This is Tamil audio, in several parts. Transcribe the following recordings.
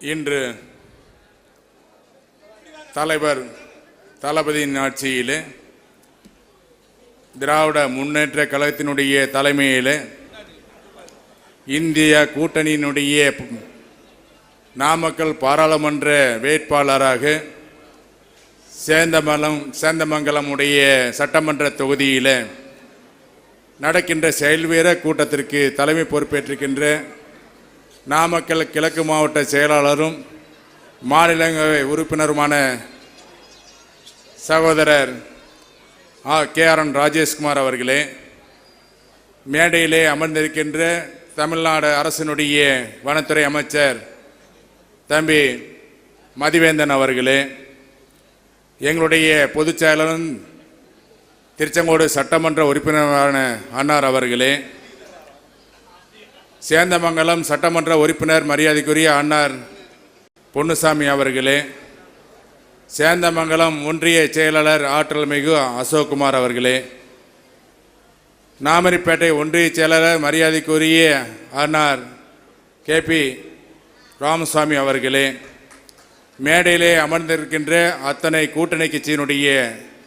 இன்று தலைவர் தளபதியின் ஆட்சியிலே திராவிட முன்னேற்ற கழகத்தினுடைய தலைமையில் இந்திய கூட்டணியினுடைய நாமக்கல் பாராளுமன்ற வேட்பாளராக சேந்தமலம் சேந்தமங்கலம் உடைய சட்டமன்ற தொகுதியில் நடக்கின்ற செயல்வீர கூட்டத்திற்கு தலைமை பொறுப்பேற்றிருக்கின்ற நாமக்கல் கிழக்கு மாவட்ட செயலாளரும் மாநிலங்களவை உறுப்பினருமான சகோதரர் ஆ கே ஆர் என் ராஜேஷ்குமார் அவர்களே மேடையிலே அமர்ந்திருக்கின்ற தமிழ்நாடு அரசினுடைய வனத்துறை அமைச்சர் தம்பி மதிவேந்தன் அவர்களே எங்களுடைய பொதுச் செயலரும் திருச்செங்கோடு சட்டமன்ற உறுப்பினரான அன்னார் அவர்களே சேந்தமங்கலம் சட்டமன்ற உறுப்பினர் மரியாதைக்குரிய அன்னார் பொன்னுசாமி அவர்களே சேந்தமங்கலம் ஒன்றிய செயலாளர் ஆற்றல் மிகு அசோக்குமார் அவர்களே நாமரிப்பேட்டை ஒன்றிய செயலாளர் மரியாதைக்குரிய அன்னார் கேபி ராமசாமி அவர்களே மேடையிலே அமர்ந்திருக்கின்ற அத்தனை கூட்டணி கட்சியினுடைய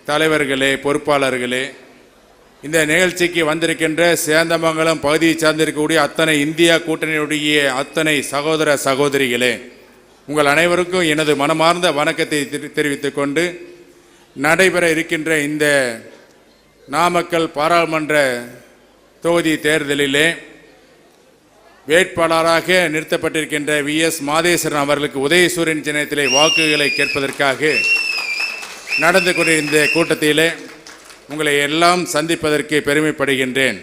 தலைவர்களே பொறுப்பாளர்களே இந்த நிகழ்ச்சிக்கு வந்திருக்கின்ற சேந்தமங்கலம் பகுதியை சார்ந்திருக்கக்கூடிய அத்தனை இந்தியா கூட்டணியுடைய அத்தனை சகோதர சகோதரிகளே உங்கள் அனைவருக்கும் எனது மனமார்ந்த வணக்கத்தை தெரி- கொண்டு நடைபெற இருக்கின்ற இந்த நாமக்கல் பாராளுமன்ற தொகுதி தேர்தலிலே வேட்பாளராக நிறுத்தப்பட்டிருக்கின்ற வி எஸ் மாதேஸ்வரன் அவர்களுக்கு உதயசூரியன் சின்னத்திலே வாக்குகளை கேட்பதற்காக நடந்து கொண்டிருந்த இந்த கூட்டத்திலே உங்களை எல்லாம் சந்திப்பதற்கு பெருமைப்படுகின்றேன்.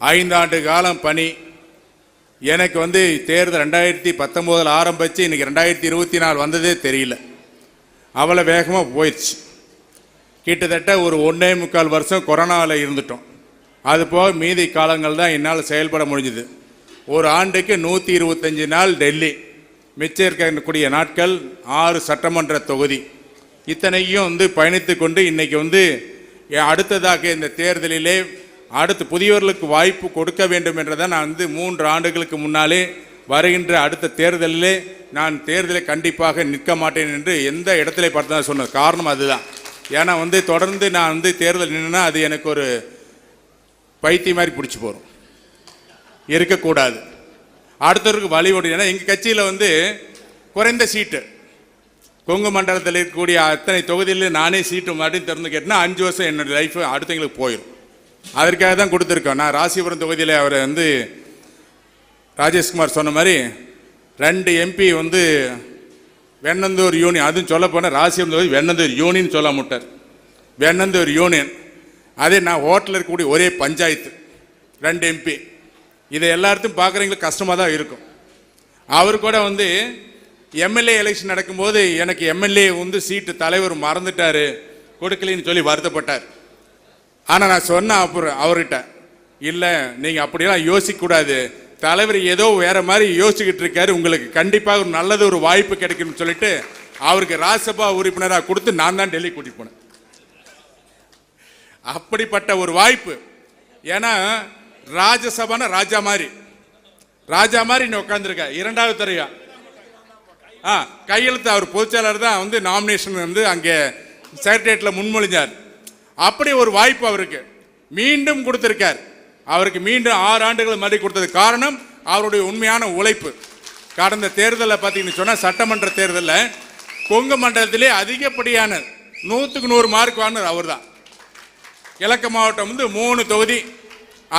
ஐந்தாண்டு காலம் பணி. எனக்கு வந்து தேர்தல் ரெண்டாயிரத்தி பத்தொம்போதில் ஆரம்பித்து இன்னைக்கு ரெண்டாயிரத்தி இருபத்தி நாலு வந்ததே தெரியல. அவ்வளோ வேகமாக போயிடுச்சு. கிட்டத்தட்ட ஒரு ஒன்றே முக்கால் வருஷம் கொரோனாவில் இருந்துட்டோம். அது போக மீதி காலங்கள் தான் என்னால் செயல்பட முடிஞ்சுது. ஒரு ஆண்டுக்கு நூற்றி இருபத்தஞ்சி நாள் டெல்லி. மிச்சம் இருக்கக்கூடிய நாட்கள் ஆறு சட்டமன்ற தொகுதி. இத்தனையும் வந்து பயணித்து கொண்டு இன்றைக்கி வந்து அடுத்ததாக இந்த தேர்தலிலே அடுத்து புதியவர்களுக்கு வாய்ப்பு கொடுக்க வேண்டும் என்றதை நான் வந்து மூன்று ஆண்டுகளுக்கு முன்னாலே வருகின்ற அடுத்த தேர்தலிலே நான் தேர்தலை கண்டிப்பாக நிற்க மாட்டேன் என்று எந்த இடத்துல பார்த்தா சொன்னது. காரணம் அதுதான். ஏன்னா வந்து தொடர்ந்து நான் வந்து தேர்தல் நின்றுனா அது எனக்கு ஒரு பைத்தியம் மாதிரி பிடிச்சி போகிறோம் இருக்கக்கூடாது. அடுத்தவருக்கு வழி ஏன்னா எங்கள் கட்சியில் வந்து குறைந்த சீட்டு. கொங்கு மண்டலத்தில் இருக்கக்கூடிய அத்தனை தொகுதியில் நானே சீட்டு மட்டும் திறந்து கேட்டேன்னா அஞ்சு வருஷம் என்னோட லைஃப் அடுத்தவங்களுக்கு போயிடும் அதற்காக தான் கொடுத்துருக்கோம். நான் ராசிபுரம் தொகுதியில் அவர் வந்து ராஜேஷ்குமார் சொன்ன மாதிரி ரெண்டு எம்பி வந்து வெண்ணந்தூர் யூனியன். அதுவும் சொல்ல போனால் ராசிபுரம் தொகுதி வெண்ணந்தூர் யூனியன் சொல்ல முட்டார். வெண்ணந்தூர் யூனியன். அதே நான் ஹோட்டலில் இருக்கக்கூடிய ஒரே பஞ்சாயத்து ரெண்டு எம்பி இதை எல்லாத்தையும் பார்க்குறவங்களுக்கு கஷ்டமாக தான் இருக்கும். அவர் கூட வந்து எம்எல்ஏ எலெக்ஷன் நடக்கும்போது எனக்கு எம்எல்ஏ வந்து சீட்டு தலைவர் மறந்துட்டாரு. கொடுக்கலைன்னு சொல்லி வருத்தப்பட்டார். ஆனால் நான் சொன்னேன் அப்புறம் அவர்கிட்ட இல்லை நீங்கள் அப்படியெல்லாம் யோசிக்கக்கூடாது. தலைவர் ஏதோ வேற மாதிரி யோசிச்சுக்கிட்டு இருக்காரு. உங்களுக்கு கண்டிப்பாக ஒரு நல்லது ஒரு வாய்ப்பு கிடைக்கும்னு சொல்லிட்டு அவருக்கு ராஜ்சபா உறுப்பினராக கொடுத்து நான் தான் டெல்லி கூட்டிட்டு போனேன். அப்படிப்பட்ட ஒரு வாய்ப்பு. ஏன்னா ராஜ்யசபான ராஜா மாதிரி. ராஜா மாதிரி நீ உட்காந்துருக்க இரண்டாவது தரையா ஆ கையெழுத்து அவர் பொதுச்செயலாளர் தான் வந்து நாமினேஷன் வந்து அங்கே செக்ரட்டேரியட்டில் முன்மொழிஞ்சார். அப்படி ஒரு வாய்ப்பு அவருக்கு. மீண்டும் கொடுத்துருக்கார். அவருக்கு மீண்டும் ஆறு ஆண்டுகள் மறுபடி கொடுத்தது காரணம் அவருடைய உண்மையான உழைப்பு. கடந்த தேர்தலில் பார்த்தீங்கன்னு சொன்னால் சட்டமன்ற தேர்தலில் கொங்கு மண்டலத்திலே அதிகப்படியான நூற்றுக்கு நூறு மார்க் வாங்கினது அவர் தான் கிழக்கு மாவட்டம் வந்து மூணு தொகுதி.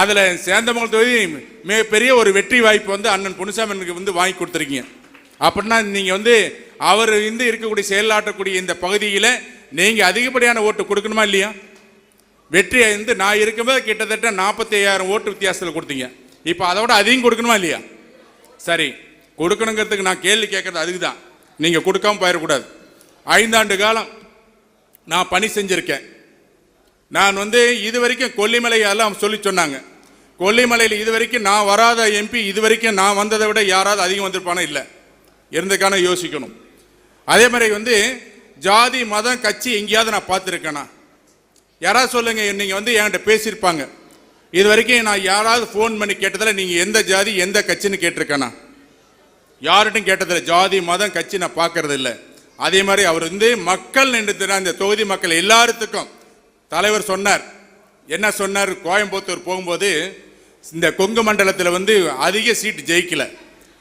அதில் சேந்தமங்கல் தொகுதி மிகப்பெரிய ஒரு வெற்றி வாய்ப்பு வந்து அண்ணன் பொன்னுசாமனுக்கு வந்து வாங்கி கொடுத்துருக்கீங்க. அப்படின்னா நீங்கள் வந்து அவர் வந்து இருக்கக்கூடிய செயலாற்றக்கூடிய இந்த பகுதியில் நீங்கள் அதிகப்படியான ஓட்டு கொடுக்கணுமா இல்லையா? வெற்றி வந்து நான் இருக்கும்போது கிட்டத்தட்ட நாற்பத்தி ஐயாயிரம் ஓட்டு வித்தியாசத்தில் கொடுத்தீங்க. இப்போ அதை விட அதிகம் கொடுக்கணுமா இல்லையா? சரி கொடுக்கணுங்கிறதுக்கு நான் கேள்வி கேட்கறது அதுக்கு தான் நீங்கள் கொடுக்காம போயிடக்கூடாது. ஐந்தாண்டு காலம் நான் பணி செஞ்சுருக்கேன். நான் வந்து இது வரைக்கும் கொல்லிமலை எல்லாம் சொல்லி சொன்னாங்க. கொல்லிமலையில் இது வரைக்கும் நான் வராத எம்பி இது வரைக்கும் நான் வந்ததை விட யாராவது அதிகம் வந்திருப்பானோ இல்லை. இருந்துக்கான யோசிக்கணும். அதே மாதிரி வந்து ஜாதி மதம் கட்சி எங்கேயாவது நான் பார்த்துருக்கேனா? யாராவது சொல்லுங்க நீங்கள் வந்து என்கிட்ட பேசியிருப்பாங்க. இது வரைக்கும் நான் யாராவது ஃபோன் பண்ணி கேட்டதில் நீங்கள் எந்த ஜாதி எந்த கட்சின்னு கேட்டிருக்கேனா? யார்கிட்டும் கேட்டதில்லை. ஜாதி மதம் கட்சி நான் பார்க்கறது இல்லை அதே மாதிரி அவர் வந்து மக்கள் நின்று அந்த தொகுதி மக்கள் எல்லாத்துக்கும் தலைவர் சொன்னார். என்ன சொன்னார்? கோயம்புத்தூர் போகும்போது இந்த கொங்கு மண்டலத்தில் வந்து அதிக சீட் ஜெயிக்கலை.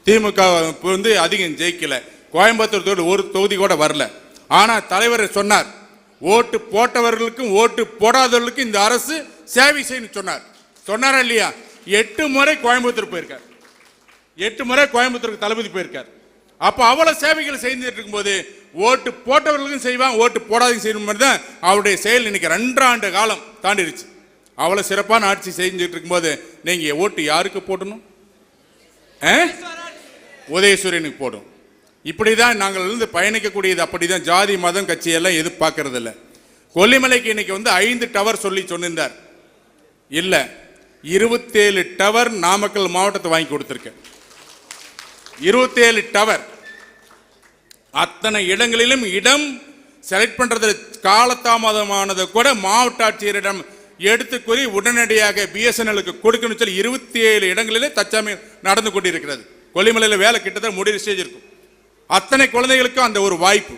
திமுக வந்து அதிகம் ஜெயிக்கல. கோயம்புத்தூர் தொகுதி ஒரு தொகுதி கூட வரல. ஆனால் தலைவர் சொன்னார் ஓட்டு போட்டவர்களுக்கும் ஓட்டு போடாதவர்களுக்கும் இந்த அரசு சேவை செய்யணும் சொன்னார். சொன்னாரா இல்லையா? எட்டு முறை கோயம்புத்தூர் போயிருக்கார். எட்டு முறை கோயம்புத்தூருக்கு தளபதி போயிருக்கார். அப்போ அவ்வளோ சேவைகள் செய்துட்டு இருக்கும்போது ஓட்டு போட்டவர்களுக்கும் செய்வான் ஓட்டு போடாதவங்க செய்யணும் மாதிரி தான் அவருடைய செயல் இன்னைக்கு ரெண்டாண்டு காலம் தாண்டிடுச்சு அவ்வளோ சிறப்பான ஆட்சி செஞ்சுட்டு இருக்கும்போது நீங்கள் ஓட்டு யாருக்கு போடணும்? ஆ? உதயசூரியனுக்கு போடும். இப்படி தான் நாங்கள் இருந்து பயணிக்கக்கூடியது அப்படி தான் ஜாதி மதம் கட்சியெல்லாம் எதிர்பார்க்கறது இல்லை கொல்லிமலைக்கு இன்னைக்கு வந்து ஐந்து டவர் சொல்லி சொன்னிருந்தார். இல்லை இருபத்தேழு டவர் நாமக்கல் மாவட்டத்தை வாங்கி கொடுத்துருக்கேன் இருபத்தேழு டவர். அத்தனை இடங்களிலும் இடம் செலக்ட் பண்ணுறது காலதாமதமானது கூட மாவட்ட ஆட்சியரிடம் எடுத்து கூறி உடனடியாக பிஎஸ்என்எலுக்கு கொடுக்கணும்னு சொல்லி இருபத்தி ஏழு இடங்களிலே தற்சமயம் நடந்து கொண்டிருக்கிறது. கொல்லிமலையில் வேலை கிட்டத்தட்ட முடிவு ஸ்டேஜ் இருக்கும். அத்தனை குழந்தைகளுக்கும் அந்த ஒரு வாய்ப்பு.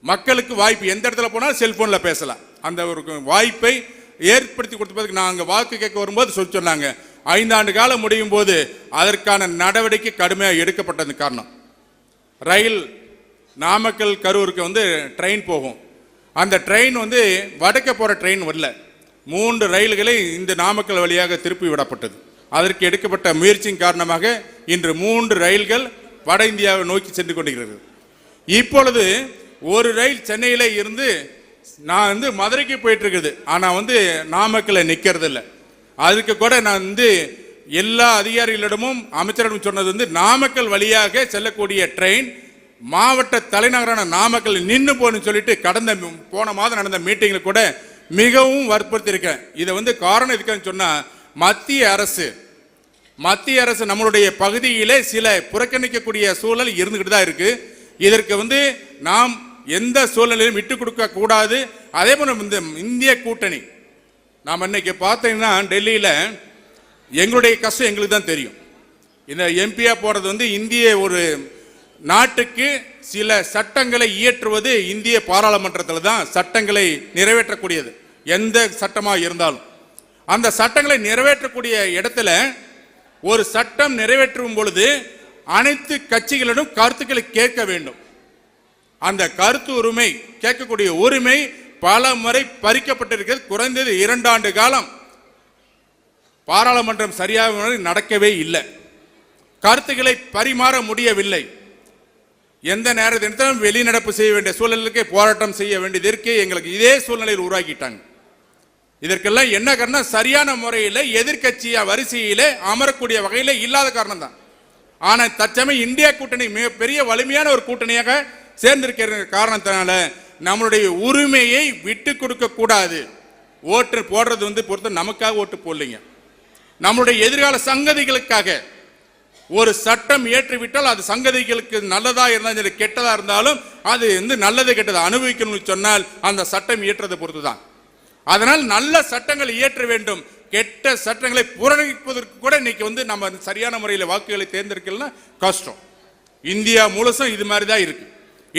மக்களுக்கு வாய்ப்பு எந்த இடத்துல போனாலும் செல்போனில் பேசலாம். அந்த ஒரு வாய்ப்பை ஏற்படுத்தி கொடுத்ததுக்கு நாங்கள் வாக்கு கேட்க வரும்போது சொல்லி சொன்னாங்க. ஐந்தாண்டு காலம் முடியும் போது அதற்கான நடவடிக்கை கடுமையாக எடுக்கப்பட்டது காரணம். ரயில் நாமக்கல் கரூருக்கு வந்து ட்ரெயின் போகும். அந்த ட்ரெயின் வந்து வடக்க போகிற ட்ரெயின் வரல. மூன்று ரயில்களை இந்த நாமக்கல் வழியாக திருப்பி விடப்பட்டது. அதற்கு எடுக்கப்பட்ட முயற்சியின் காரணமாக இன்று மூன்று ரயில்கள் வட இந்தியாவை நோக்கி சென்று கொண்டிருக்கிறது. இப்பொழுது ஒரு ரயில் சென்னையில் இருந்து நான் வந்து மதுரைக்கு போயிட்டு இருக்குது ஆனால் வந்து நாமக்கல்ல நிற்கிறது இல்லை அதுக்கு கூட நான் வந்து எல்லா அதிகாரிகளிடமும் அமைச்சரிடம் சொன்னது வந்து நாமக்கல் வழியாக செல்லக்கூடிய ட்ரெயின் மாவட்ட தலைநகரான நாமக்கல் நின்று போகணும்னு சொல்லிட்டு கடந்த போன மாதம் நடந்த மீட்டிங்கில் கூட மிகவும் வற்புறுத்தியிருக்கேன். இதை வந்து காரணம் இருக்குன்னு சொன்னால் மத்திய அரசு மத்திய அரசு நம்மளுடைய பகுதியிலே சில புறக்கணிக்கக்கூடிய சூழல் இருந்துகிட்டு தான் இருக்கு. இதற்கு வந்து நாம் எந்த சூழ்நிலையிலும் விட்டு கொடுக்க கூடாது. அதே போல இந்த இந்திய கூட்டணி நாம் இன்னைக்கு பார்த்தீங்கன்னா டெல்லியில் எங்களுடைய கஷ்டம் எங்களுக்கு தான் தெரியும். இந்த எம்பியாக போகிறது வந்து இந்திய ஒரு நாட்டுக்கு சில சட்டங்களை இயற்றுவது இந்திய பாராளுமன்றத்தில் தான் சட்டங்களை நிறைவேற்றக்கூடியது. எந்த சட்டமாக இருந்தாலும். அந்த சட்டங்களை நிறைவேற்றக்கூடிய இடத்துல ஒரு சட்டம் நிறைவேற்றும் பொழுது அனைத்து கட்சிகளிடம் கருத்துக்களை கேட்க வேண்டும். அந்த கருத்து உரிமை கேட்கக்கூடிய உரிமை பல முறை பறிக்கப்பட்டிருக்கிறது. குறைந்தது இரண்டாண்டு காலம். பாராளுமன்றம் சரியாக நடக்கவே இல்லை. கருத்துக்களை பரிமாற முடியவில்லை. எந்த நேரத்திலும் வெளிநடப்பு செய்ய வேண்டிய சூழலுக்கு போராட்டம் செய்ய வேண்டியதற்கு எங்களுக்கு இதே சூழ்நிலையில் உருவாக்கிட்டாங்க. இதற்கெல்லாம் என்ன காரணம்? சரியான முறையில் எதிர்க்கட்சியா வரிசையிலே அமரக்கூடிய வகையில் இல்லாத காரணம் தான் ஆனால் தற்சமயம் இந்தியா கூட்டணி மிகப்பெரிய வலிமையான ஒரு கூட்டணியாக சேர்ந்திருக்கிற காரணத்தினால நம்மளுடைய உரிமையை விட்டு கொடுக்க கூடாது. ஓட்டு போடுறது வந்து பொறுத்த நமக்காக ஓட்டு போடலைங்க. நம்மளுடைய எதிர்கால சங்கதிகளுக்காக ஒரு சட்டம் ஏற்றிவிட்டால் அது சங்கதிகளுக்கு நல்லதா இருந்தாலும் சரி கெட்டதா இருந்தாலும் அது வந்து நல்லது கெட்டது அனுபவிக்கணும்னு சொன்னால் அந்த சட்டம் இயற்றதை பொறுத்து தான் அதனால் நல்ல சட்டங்களை இயற்ற வேண்டும். கெட்ட சட்டங்களை புறணிப்பதற்கு கூட இன்னைக்கு வந்து நம்ம சரியான முறையில் வாக்குகளை தேர்ந்தெடுக்கலன்னா கஷ்டம். இந்தியா முழுசும் இது மாதிரி தான் இருக்கு.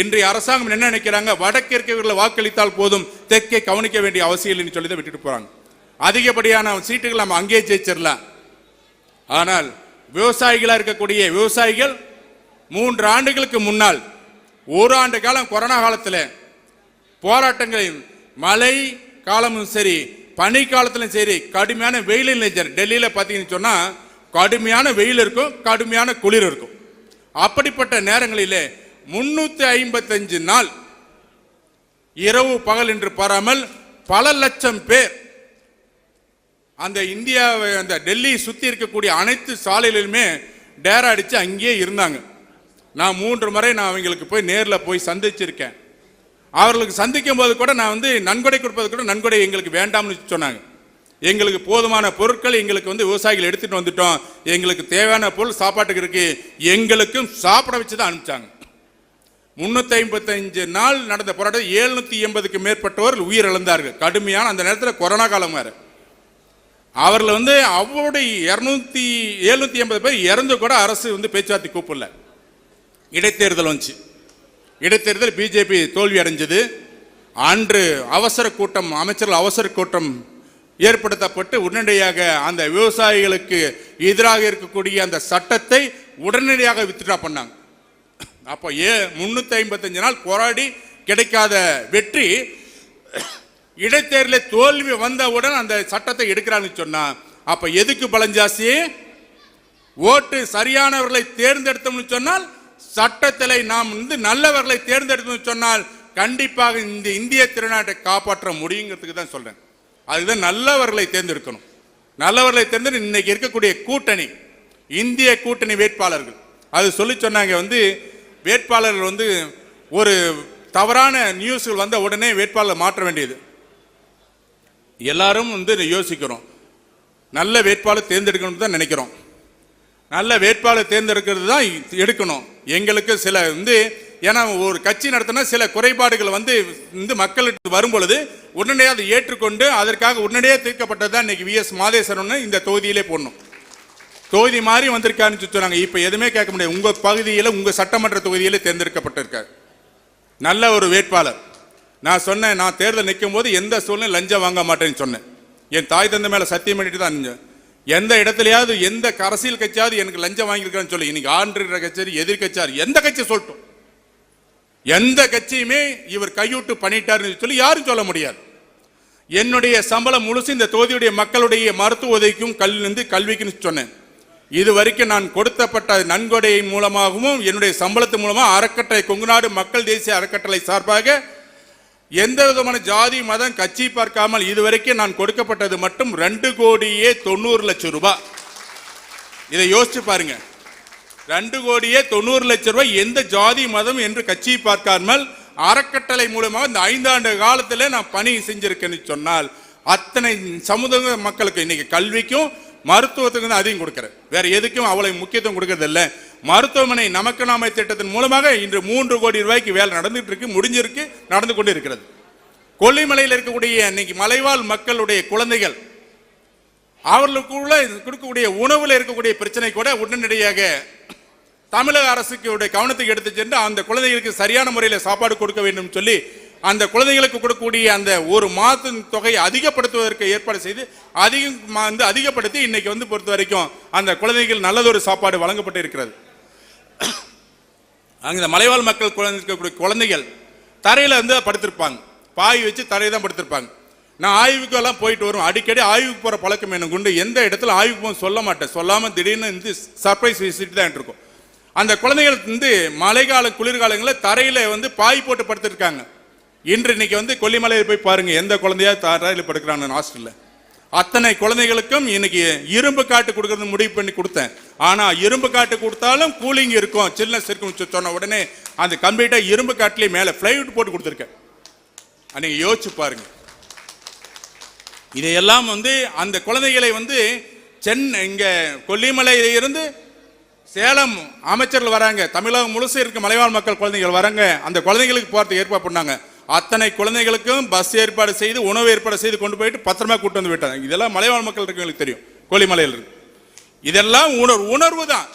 இன்றைய அரசாங்கம் என்ன நினைக்கிறாங்க? வடக்கு இருக்கவர்களை வாக்களித்தால் போதும். தெற்கே கவனிக்க வேண்டிய அவசியம் இல்லைன்னு சொல்லி தான் விட்டுட்டு போறாங்க. அதிகப்படியான சீட்டுகள் நம்ம அங்கேயே ஜெயிச்சிடலாம். ஆனால் விவசாயிகளாக இருக்கக்கூடிய விவசாயிகள் மூன்று ஆண்டுகளுக்கு முன்னால் ஒரு ஆண்டு காலம் கொரோனா காலத்தில் போராட்டங்களையும் மழை காலமும் சரி பனி காலத்திலும் சரி கடுமையான வெயில் நெஞ்சர் டெல்லியில் பார்த்தீங்கன்னு சொன்னால் கடுமையான வெயில் இருக்கும் கடுமையான குளிர் இருக்கும். அப்படிப்பட்ட நேரங்களிலே முன்னூற்றி ஐம்பத்தஞ்சு நாள் இரவு பகல் என்று பாராமல் பல லட்சம் பேர் அந்த இந்தியாவை அந்த டெல்லியை சுற்றி இருக்கக்கூடிய அனைத்து சாலைகளிலுமே டேரா அடித்து அங்கேயே இருந்தாங்க. நான் மூன்று முறை நான் அவங்களுக்கு போய் நேரில் போய் சந்திச்சிருக்கேன். அவர்களுக்கு சந்திக்கும் போது கூட நான் வந்து நன்கொடை கொடுப்பது கூட நன்கொடை எங்களுக்கு வேண்டாம்னு சொன்னாங்க. எங்களுக்கு போதுமான பொருட்கள் எங்களுக்கு வந்து விவசாயிகள் எடுத்துகிட்டு வந்துட்டோம். எங்களுக்கு தேவையான பொருள் சாப்பாட்டுக்கு இருக்கு. எங்களுக்கும் சாப்பிட வச்சு தான் அனுப்பிச்சாங்க. முன்னூற்றி ஐம்பத்தஞ்சு நாள் நடந்த போராட்டம் எழுநூற்றி எண்பதுக்கு மேற்பட்டவர்கள் உயிரிழந்தார்கள். கடுமையான அந்த நேரத்தில் கொரோனா காலம் வேறு. அவர்கள் வந்து அவருடைய இரநூத்தி எழுநூற்றி எண்பது பேர் இறந்து கூட அரசு வந்து பேச்சுவார்த்தை கூப்பிடல. இடைத்தேர்தல் வந்துச்சு. இடைத்தேர்தல் பிஜேபி தோல்வி அடைஞ்சது. அன்று அவசர கூட்டம் அமைச்சர்கள் அவசர கூட்டம் ஏற்படுத்தப்பட்டு உடனடியாக அந்த விவசாயிகளுக்கு எதிராக இருக்கக்கூடிய அந்த சட்டத்தை உடனடியாக வித்ட்ரா பண்ணாங்க. அப்போ ஏ முன்னூத்தி ஐம்பத்தஞ்சு நாள் போராடி கிடைக்காத வெற்றி இடைத்தேர்தலில் தோல்வி வந்தவுடன் அந்த சட்டத்தை எடுக்கிறான்னு சொன்னா அப்ப எதுக்கு பலம் ஓட்டு சரியானவர்களை தேர்ந்தெடுத்தோம்னு சொன்னால் சட்டத்திலே நாம் வந்து நல்லவர்களை தேர்ந்தெடுத்தோம்னு சொன்னால் கண்டிப்பாக இந்த இந்திய திருநாட்டை காப்பாற்ற முடியுங்கிறதுக்கு தான் சொல்றேன். அதுதான் நல்லவர்களை தேர்ந்தெடுக்கணும். நல்லவர்களை தேர்ந்தெடு இன்னைக்கு இருக்கக்கூடிய கூட்டணி இந்திய கூட்டணி வேட்பாளர்கள். அது சொல்லி சொன்னாங்க வந்து வேட்பாளர்கள் வந்து ஒரு தவறான நியூஸ்கள் வந்த உடனே வேட்பாளர் மாற்ற வேண்டியது. எல்லாரும் வந்து யோசிக்கிறோம். நல்ல வேட்பாளர் தேர்ந்தெடுக்கணும்னு தான் நினைக்கிறோம். நல்ல வேட்பாளர் தேர்ந்தெடுக்கிறது தான் எடுக்கணும். எங்களுக்கு சில வந்து ஏன்னா ஒரு கட்சி நடத்தினா சில குறைபாடுகள் வந்து இந்த மக்களுக்கு வரும் பொழுது உடனடியாக அதை ஏற்றுக்கொண்டு அதற்காக உடனடியாக தீர்க்கப்பட்டது தான் இன்னைக்கு விஎஸ் மாதேஸ்வரன் இந்த தொகுதியிலே போடணும். தொகுதி மாதிரி வந்திருக்காருன்னு சொன்னாங்க. இப்போ எதுவுமே கேட்க முடியாது. உங்கள் பகுதியில் உங்கள் சட்டமன்ற தொகுதியில் தேர்ந்தெடுக்கப்பட்டிருக்கார். நல்ல ஒரு வேட்பாளர். நான் சொன்னேன் நான் தேர்தல் நிற்கும் போது எந்த சூழ்நிலை லஞ்சம் வாங்க மாட்டேன்னு சொன்னேன். என் தாய் தந்தை மேலே சத்தியம் பண்ணிட்டு தான் எந்த இடத்துலயாவது எந்த அரசியல் கட்சியாவது எனக்கு லஞ்சம் வாங்கியிருக்கான்னு சொல்லி. இன்னைக்கு ஆண்டு கட்சி எதிர்கட்சியார் எந்த கட்சி சொல்லட்டும். எந்த கட்சியுமே இவர் கையூட்டு பண்ணிட்டாருன்னு சொல்லி யாரும் சொல்ல முடியாது. என்னுடைய சம்பளம் முழுசு இந்த தொகுதியுடைய மக்களுடைய மருத்துவ உதவிக்கும் கல்வி கல்விக்குன்னு சொன்னேன். இது வரைக்கும் நான் கொடுத்தப்பட்ட நன்கொடை மூலமாகவும் என்னுடைய சம்பளத்து மூலமாக அறக்கட்டளை கொங்குநாடு மக்கள் தேசிய அறக்கட்டளை சார்பாக எந்த விதமான ஜாதி மதம் கட்சி பார்க்காமல் இதுவரைக்கும் நான் கொடுக்கப்பட்டது மட்டும் ரெண்டு கோடியே தொண்ணூறு லட்சம் ரூபாய் இதை யோசிச்சு பாருங்க. ரெண்டு கோடியே தொண்ணூறு லட்சம் ரூபாய் எந்த ஜாதி மதம் என்று கட்சி பார்க்காமல் அறக்கட்டளை மூலமாக இந்த ஐந்தாண்டு காலத்தில் நான் பணி செஞ்சிருக்கேன்னு சொன்னால் அத்தனை சமுதாய மக்களுக்கு இன்னைக்கு கல்விக்கும் மருத்துவத்துக்கும் தான் அதிகம் கொடுக்குறேன். வேற எதுக்கும் அவ்வளவு முக்கியத்துவம் கொடுக்கறது மருத்துவமனை நமக்கு நாமை திட்டத்தின் மூலமாக இன்று மூன்று கோடி ரூபாய்க்கு வேலை நடந்துட்டு இருக்கு முடிஞ்சிருக்கு நடந்து கொண்டு இருக்கிறது கொல்லிமலையில் இருக்கக்கூடிய இன்னைக்கு மலைவாழ் மக்களுடைய குழந்தைகள் அவர்களுக்குள்ள கொடுக்கக்கூடிய உணவில் இருக்கக்கூடிய பிரச்சனை கூட உடனடியாக தமிழக அரசுக்கு உடைய கவனத்துக்கு எடுத்து சென்று அந்த குழந்தைகளுக்கு சரியான முறையில் சாப்பாடு கொடுக்க வேண்டும் சொல்லி அந்த குழந்தைகளுக்கு கொடுக்கக்கூடிய அந்த ஒரு மாதத்தின் தொகையை அதிகப்படுத்துவதற்கு ஏற்பாடு செய்து அதிகம் வந்து அதிகப்படுத்தி இன்னைக்கு வந்து பொறுத்த வரைக்கும் அந்த குழந்தைகள் நல்லதொரு சாப்பாடு வழங்கப்பட்டு இருக்கிறது அங்கே மலைவாழ் மக்கள் குழந்தை இருக்கக்கூடிய குழந்தைகள் தரையில் வந்து படுத்திருப்பாங்க. பாய் வச்சு தரையை தான் படுத்திருப்பாங்க. நான் ஆய்வுக்கு எல்லாம் போயிட்டு வரும் அடிக்கடி ஆய்வுக்கு போகிற பழக்கம் எனக்கு உண்டு. எந்த இடத்துல ஆய்வுக்கு போக சொல்ல மாட்டேன். சொல்லாமல் திடீர்னு வந்து சர்ப்ரைஸ் விசிட் தான் இருக்கும். அந்த குழந்தைகள் வந்து மழைக்கால குளிர்காலங்களில் தரையில் வந்து பாய் போட்டு படுத்துருக்காங்க. இன்று இன்னைக்கு வந்து கொல்லிமலையில் போய் பாருங்கள் எந்த குழந்தையா தரையில் படுக்கிறாங்க ஹாஸ்டலில் அத்தனை குழந்தைகளுக்கும் இன்னைக்கு இரும்பு காட்டு கொடுக்கறது முடிவு பண்ணி கொடுத்தேன். ஆனா இரும்பு காட்டு கொடுத்தாலும் கூலிங் இருக்கும் சில்னஸ் இருக்கும் சொன்ன உடனே அந்த கம்ப்ளீட்டா இரும்பு காட்டுலயே மேல பிளைவுட் போட்டு கொடுத்துருக்கேன். நீங்க யோசிச்சு பாருங்க. இதையெல்லாம் வந்து அந்த குழந்தைகளை வந்து சென்னை இங்க கொல்லிமலையில இருந்து சேலம் அமைச்சர்கள் வராங்க. தமிழகம் முழுசு இருக்க மலைவாழ் மக்கள் குழந்தைகள் வராங்க. அந்த குழந்தைகளுக்கு போறதுக்கு ஏற்பாடு பண்ணாங்க. அத்தனை குழந்தைகளுக்கும் பஸ் ஏற்பாடு செய்து உணவு ஏற்பாடு செய்து கொண்டு போயிட்டு பத்திரமா கூட்டு வந்து விட்டாங்க. இதெல்லாம் மலைவாழ் மக்கள் இருக்கவங்களுக்கு தெரியும். கொல்லிமலையில் இருக்கு இதெல்லாம் உணர்வு உணர்வு தான்.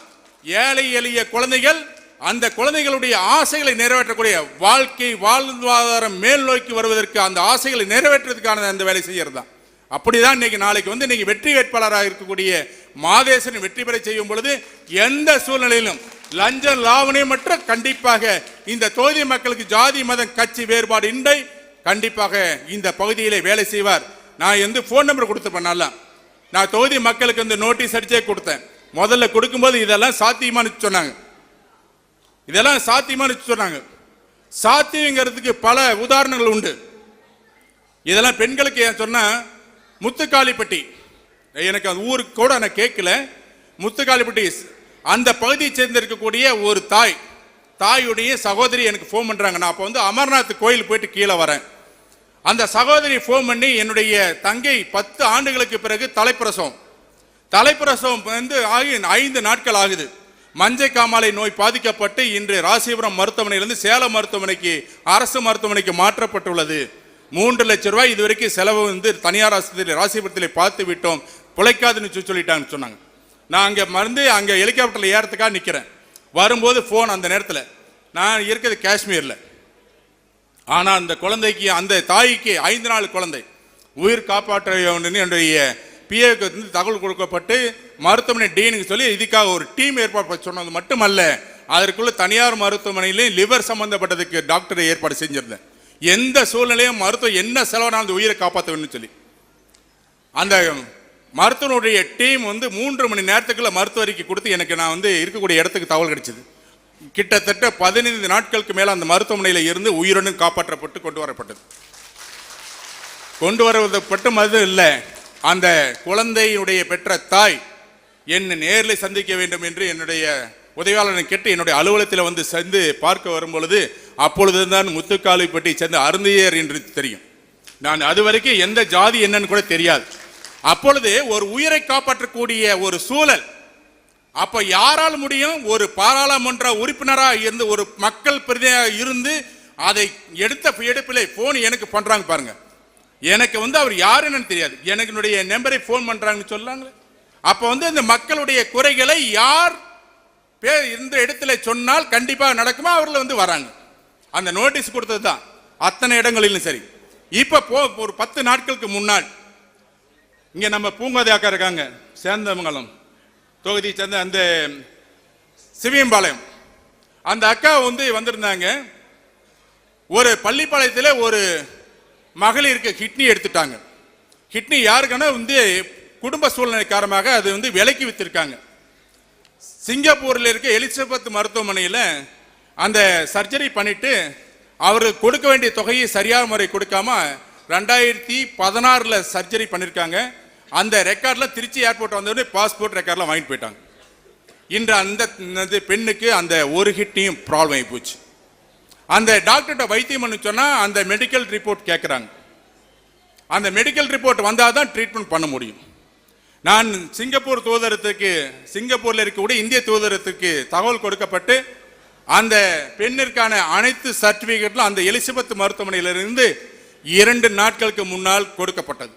ஏழை எளிய குழந்தைகள் அந்த குழந்தைகளுடைய ஆசைகளை நிறைவேற்றக்கூடிய வாழ்க்கை வாழ்வாதாரம் மேல் நோக்கி வருவதற்கு அந்த ஆசைகளை நிறைவேற்றுறதுக்கான அந்த வேலை செய்யறது தான் அப்படிதான் இன்னைக்கு நாளைக்கு வந்து இன்னைக்கு வெற்றி வேட்பாளராக இருக்கக்கூடிய மாதேசன் வெற்றி பெற செய்யும் பொழுது எந்த சூழ்நிலையிலும் லஞ்சம் லாவணியமற்ற கண்டிப்பாக இந்த தொகுதி மக்களுக்கு ஜாதி மதம் கட்சி வேறுபாடு இன்றி கண்டிப்பாக இந்த பகுதியிலே வேலை செய்வார். நான் எந்த ஃபோன் நம்பர் கொடுத்து பண்ணலாம் நான் தொகுதி மக்களுக்கு இந்த நோட்டீஸ் அடிச்சே கொடுத்தேன். முதல்ல கொடுக்கும்போது இதெல்லாம் சாத்தியமானு சொன்னாங்க. இதெல்லாம் சாத்தியமானு சொன்னாங்க. சாத்தியங்கிறதுக்கு பல உதாரணங்கள் உண்டு. இதெல்லாம் பெண்களுக்கு ஏன் சொன்னால் முத்துக்காளிப்பட்டி எனக்கு அந்த ஊருக்கு கூட நான் கேட்கல. முத்துக்காளிப்பட்டி அந்த பகுதியை சேர்ந்திருக்கக்கூடிய ஒரு தாய் தாயுடைய சகோதரி எனக்கு ஃபோன் பண்ணுறாங்க நான் அப்போ வந்து அமர்நாத் கோயில் போயிட்டு கீழே வரேன். அந்த சகோதரி ஃபோன் பண்ணி என்னுடைய தங்கை பத்து ஆண்டுகளுக்கு பிறகு தலைப்பிரசவம். தலைப்பிரசவம் வந்து ஆகி ஐந்து நாட்கள் ஆகுது. மஞ்சை காமாலை நோய் பாதிக்கப்பட்டு இன்று ராசிபுரம் மருத்துவமனையிலிருந்து சேலம் மருத்துவமனைக்கு அரசு மருத்துவமனைக்கு மாற்றப்பட்டுள்ளது. மூன்று லட்ச ரூபாய் இதுவரைக்கும் செலவு வந்து தனியார் ஆஸ்பத்திரி ராசிபுரத்தில் பார்த்து விட்டோம். பிழைக்காதுன்னு சொல்லி- சொல்லிட்டாங்கன்னு சொன்னாங்க. நான் அங்கே மருந்து அங்கே ஹெலிகாப்டரில் ஏறத்துக்காக நிற்கிறேன் வரும்போது ஃபோன் அந்த நேரத்தில். நான் இருக்கிறது காஷ்மீரில். ஆனால் அந்த குழந்தைக்கு அந்த தாய்க்கு ஐந்து நாள் குழந்தை. உயிர் காப்பாற்ற வேண்டும் என்னுடைய பிஏக்கு வந்து தகவல் கொடுக்கப்பட்டு மருத்துவமனை டீனுக்கு சொல்லி இதுக்காக ஒரு டீம் ஏற்பாடு பண்ண சொன்னது மட்டுமல்ல அதற்குள்ள தனியார் மருத்துவமனையிலையும் லிவர் சம்பந்தப்பட்டதுக்கு டாக்டரை ஏற்பாடு செஞ்சிருந்தேன். எந்த சூழ்நிலையும் மருத்துவம் என்ன செலவானாலும் அந்த உயிரை காப்பாற்ற வேணும்னு சொல்லி. அந்த மருத்துவனுடைய டீம் வந்து மூன்று மணி நேரத்துக்குள்ள மருத்துவ அறிக்கை கொடுத்து எனக்கு நான் வந்து இருக்கக்கூடிய இடத்துக்கு தகவல் கிடைச்சது. கிட்டத்தட்ட பதினைந்து நாட்களுக்கு மேல அந்த மருத்துவமனையில் இருந்து உயிருடன் காப்பாற்றப்பட்டு கொண்டு வரப்பட்டது. கொண்டு வரப்பட்டு மது இல்லை. அந்த குழந்தையினுடைய பெற்ற தாய் என்னை நேரில் சந்திக்க வேண்டும் என்று என்னுடைய உதவியாளரை கேட்டு என்னுடைய அலுவலகத்தில் வந்து சென்று பார்க்க வரும்பொழுது அப்பொழுது தான் முத்துக்காலிப்பட்டி சேர்ந்த அருந்தியர் என்று தெரியும். நான் அது வரைக்கும் எந்த ஜாதி என்னன்னு கூட தெரியாது. அப்பொழுது ஒரு உயிரை காப்பாற்றக்கூடிய ஒரு சூழல். அப்ப யாரால் முடியும்? ஒரு பாராளுமன்ற உறுப்பினராக இருந்து ஒரு மக்கள் பிரதியாக இருந்து அதை எடுத்த எடுப்பிலே போன் எனக்கு பண்றாங்க பாருங்க. எனக்கு வந்து அவர் யாருன்னு தெரியாது. எனக்கு என்னுடைய நம்பரை ஃபோன் பண்றாங்கன்னு சொல்லாங்களே. அப்ப வந்து இந்த மக்களுடைய குறைகளை யார் பேர் இந்த இடத்துல சொன்னால் கண்டிப்பாக நடக்குமா? அவர்கள் வந்து வராங்க. அந்த நோட்டீஸ் கொடுத்தது தான் அத்தனை இடங்களிலும் சரி. இப்போ போ ஒரு பத்து நாட்களுக்கு முன்னாள் இங்கே நம்ம பூங்கோதை அக்கா இருக்காங்க சேந்தமங்கலம் தொகுதியை சேர்ந்த அந்த சிவியம்பாளையம். அந்த அக்கா வந்து வந்திருந்தாங்க. ஒரு பள்ளிப்பாளையத்தில் ஒரு மகளிருக்கு கிட்னி எடுத்துட்டாங்க. கிட்னி யாருக்குன்னா வந்து குடும்ப சூழ்நிலை காரணமாக அது வந்து விலைக்கு வித்திருக்காங்க. சிங்கப்பூரில் இருக்க எலிசபெத் மருத்துவமனையில் அந்த சர்ஜரி பண்ணிட்டு அவர் கொடுக்க வேண்டிய தொகையை சரியான முறை கொடுக்காம ரெண்டாயிரத்தி பதினாறில் சர்ஜரி பண்ணியிருக்காங்க அந்த ரெக்கார்டில் திருச்சி ஏர்போர்ட் வந்தோடனே பாஸ்போர்ட் ரெக்கார்டில் வாங்கிட்டு போயிட்டாங்க. இன்று அந்த பெண்ணுக்கு அந்த ஒரு ஹிட்டையும் ப்ராப்ளம் ஆகி போச்சு. அந்த டாக்டர்கிட்ட வைத்தியம் பண்ண சொன்னால் அந்த மெடிக்கல் ரிப்போர்ட் கேட்குறாங்க அந்த மெடிக்கல் ரிப்போர்ட் வந்தால் தான் ட்ரீட்மெண்ட் பண்ண முடியும். நான் சிங்கப்பூர் தூதரத்துக்கு சிங்கப்பூரில் இருக்கக்கூடிய இந்திய தூதரத்துக்கு தகவல் கொடுக்கப்பட்டு அந்த பெண்ணிற்கான அனைத்து சர்டிபிகேட்லும் அந்த எலிசபெத் மருத்துவமனையிலிருந்து இரண்டு நாட்களுக்கு முன்னால் கொடுக்கப்பட்டது.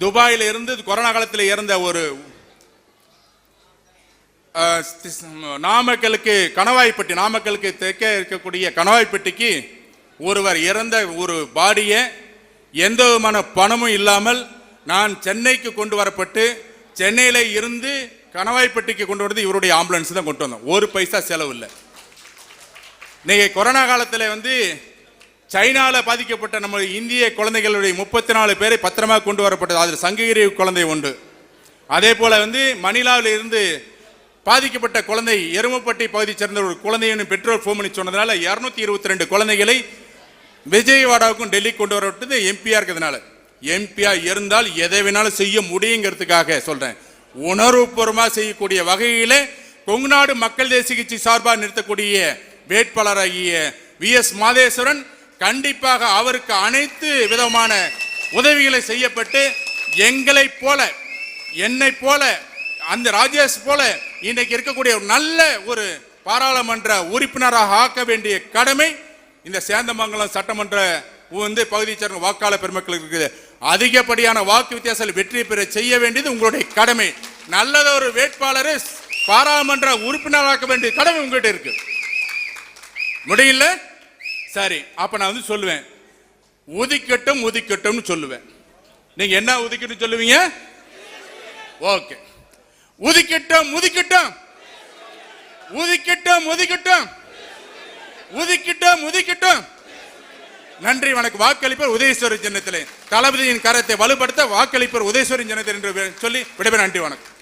துபாயில் இருந்து கொரோனா காலத்தில் இறந்த ஒரு நாமக்கலுக்கு கணவாய்ப்பட்டி நாமக்கலுக்கு தெற்கே இருக்கக்கூடிய கணவாய்ப்பட்டிக்கு ஒருவர் இறந்த ஒரு பாடியை எந்த விதமான பணமும் இல்லாமல் நான் சென்னைக்கு கொண்டு வரப்பட்டு சென்னையில் இருந்து கணவாய்ப்பட்டிக்கு கொண்டு வரது இவருடைய ஆம்புலன்ஸ் தான் கொண்டு வந்தோம். ஒரு பைசா செலவு இல்லை. நீங்கள் கொரோனா காலத்தில் வந்து சைனாவில் பாதிக்கப்பட்ட நம்ம இந்திய குழந்தைகளுடைய முப்பத்தி நாலு பேரை பத்திரமாக கொண்டு வரப்பட்டது. அதில் சங்ககிரி குழந்தை உண்டு. அதே போல வந்து மணிலாவில் இருந்து பாதிக்கப்பட்ட குழந்தை எருமப்பட்டி பகுதியை சேர்ந்த ஒரு குழந்தையின் பெற்றோர் ஃபோன் பண்ணி சொன்னதுனால இரநூத்தி இருபத்தி ரெண்டு குழந்தைகளை விஜயவாடாவுக்கும் டெல்லி கொண்டு வரப்பட்டது. எம்பியா இருக்கிறதுனால. எம்பியா இருந்தால் எதை வேணாலும் செய்ய முடியுங்கிறதுக்காக சொல்றேன். உணர்வுபூர்வமாக செய்யக்கூடிய வகையில் கொங்குநாடு மக்கள் தேசிய கட்சி சார்பாக நிறுத்தக்கூடிய வேட்பாளராகிய வி எஸ் மாதேஸ்வரன் கண்டிப்பாக அவருக்கு அனைத்து விதமான உதவிகளை செய்யப்பட்டு எங்களை போல என்னை போல அந்த ராஜேஷ் போல இன்னைக்கு இருக்கக்கூடிய ஒரு நல்ல ஒரு பாராளுமன்ற உறுப்பினராக ஆக்க வேண்டிய கடமை இந்த சேந்தமங்கலம் சட்டமன்ற வந்து பகுதியை சேர்ந்த வாக்காளர் பெருமக்களுக்கு இருக்குது. அதிகப்படியான வாக்கு வித்தியாசத்தில் வெற்றி பெற செய்ய வேண்டியது உங்களுடைய கடமை. நல்லதொரு வேட்பாளரை பாராளுமன்ற உறுப்பினராக்க வேண்டிய கடமை உங்கள்கிட்ட இருக்கு. முடியல சரி அப்ப நான் வந்து சொல்லுவேன். உதிக்கட்டும் உதிக்கட்டும்னு சொல்லுவேன். நீங்க என்ன உதிக்கட்டும் சொல்லுவீங்க? ஓகே. உதிக்கட்டும் உதிக்கட்டும் உதிக்கட்டும் உதிக்கட்டும் உதிக்கட்டும் உதிக்கட்டும் நன்றி வணக்கம். வாக்களிப்பர் உதயேஸ்வரர் ஜனத்திலே. தளபதியின் கரத்தை வலுப்படுத்த வாக்களிப்பர் உதயேஸ்வரன் ஜனத்தில் என்று சொல்லி விடைபெற நன்றி வணக்கம்.